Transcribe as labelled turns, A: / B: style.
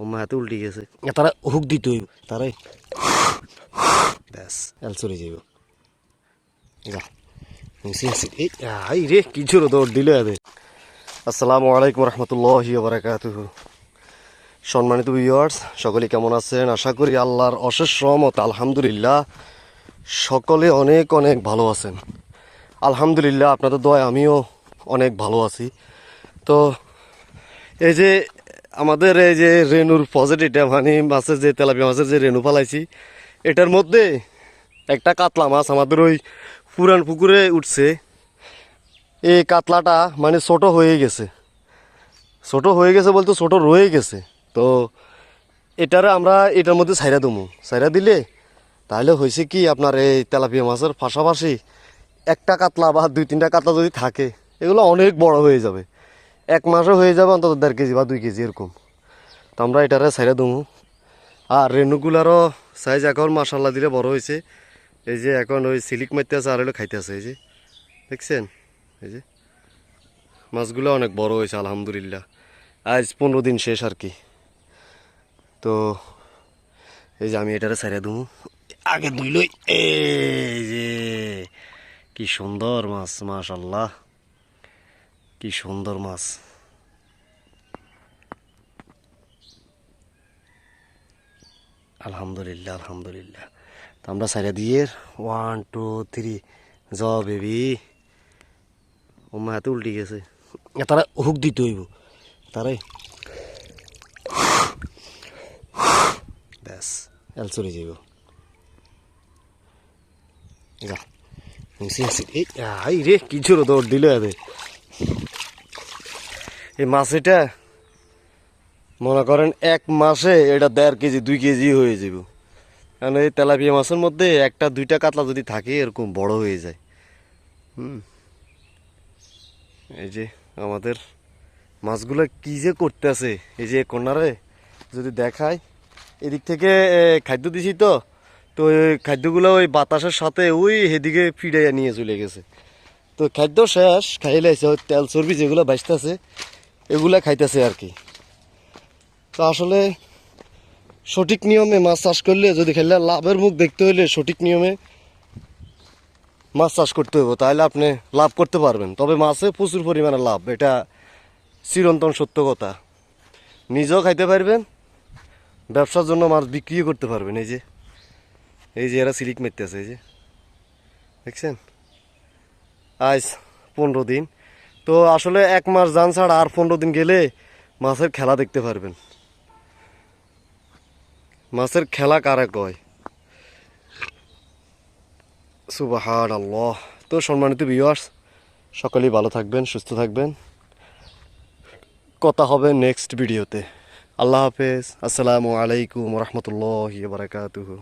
A: ও হাতে উল্টে গেছে।
B: তারা হুক দিতে হইব। তারাই
A: ব্যাস।
B: এল চলে যাইব। যা
A: এই রে কিছুর দৌড় দিলে আদে আসসালামু আলাইকুম রহমতুল্লাহি বারাকাতুহু। সম্মানিত ভিউয়ার্স সকলে কেমন আছেন? আশা করি আল্লাহর অশেষ রহমত আলহামদুলিল্লাহ। সকলে অনেক অনেক ভালো আছেন। আলহামদুলিল্লাহ আপনাদের দয় আমিও অনেক ভালো আছি। তো এই যে আমাদের এই যে রেনুর পজিটিভটা মানে মাছের যে তেলাপিয়া মাছের যে রেনু পালাইছি, এটার মধ্যে একটা কাতলা মাছ আমাদের ওই পুরান পুকুরে উঠছে। এই কাতলাটা মানে ছোট হয়ে গেছে। ছোট হয়ে গেছে বলতে ছোট রয়ে গেছে। তো এটারে আমরা এটার মধ্যে ছাইরা দমু। ছাইরা দিলে তাহলে হয়েছে কি আপনার এই তেলাপিয়া মাছের পাশাপাশি একটা কাতলা বা দুই তিনটা কাতলা যদি থাকে, এগুলো অনেক বড় হয়ে যাবে। এক মাসও হয়ে যাবে অন্তত দেড় কেজি বা দুই কেজি এরকম। তো আমরা এটারে ছাইরা দমু। আর রেনুগুলারও সাইজ এখন মাসাল্লা দিলে বড় হয়েছে। এই যে এখন ওই সিলিক মারতে আছে আর হলো খাইতে আছে এই যে। দেখছেন? এই যে। মাছগুলো অনেক বড় হয়েছে, আলহামদুলিল্লাহ। আজ পনেরো দিন শেষ আর কি। তো এই যে আমি এটারে ছাড়িয়ে দেবো আগে দুইলই এই যে। কি সুন্দর মাছ মাশাল্লাহ কি সুন্দর মাছ। আলহামদুলিল্লাহ আলহামদুলিল্লাহ। তো আমরা সাইডে দিয়ে ওয়ান টু থ্রি জ বেবি ও মা হাতে উল্টে গেছে।
B: তারা হুক দিতে হইব। তারাই
A: ব্যাস,
B: এল চলে যাইব। যা
A: এই রে কিছুর দৌড় দিলে আদে এই মাছ এটা মনে করেন এক মাসে এটা দেড় কেজি, দুই কেজি হয়ে যাব কারণ এই তেলাপিয়া মাছের মধ্যে একটা, দুইটা কাতলা যদি থাকে, এরকম বড় হয়ে যায়। হুম। এই যে আমাদের মাছগুলো কি যে করতেছে, এই যে কোনারে যদি দেখায় এদিক থেকে খাদ্য দিছি তো তো ওই খাদ্যগুলো ওই বাতাসের সাথে ওই হেদিকে ফিরাইয়া নিয়ে চলে গেছে। তো খাদ্য শেষ খাই লাইছে, ওই তেল চর্বি যেগুলো বাঁচতেছে এগুলা খাইতেছে আর কি। তো আসলে সঠিক নিয়মে মাছ চাষ করলে যদি খেললে লাভের মুখ দেখতে হইলে সঠিক নিয়মে মাছ চাষ করতে হইব, তাহলে আপনি লাভ করতে পারবেন। তবে মাছে প্রচুর পরিমাণে লাভ, এটা চিরন্তন সত্য কথা। নিজেও খাইতে পারবেন, ব্যবসার জন্য মাছ বিক্রিও করতে পারবেন। এই যে এই যে এরা সিলিক মেরতেছে, এই যে। দেখছেন? আজ পনেরো দিন। তো আসলে এক মাস যান ছাড়া আর পনেরো দিন গেলে মাছের খেলা দেখতে পারবেন। মাছের খেলা কারা কয়? সুবাহান আল্লাহ তো সম্মানিত ভিউয়ার্স সকলেই ভালো থাকবেন, সুস্থ থাকবেন। কথা হবে নেক্সট ভিডিওতে আল্লাহ হাফেজ। আসসালামু আলাইকুম রহমতুল্লাহ বারকাতুহু।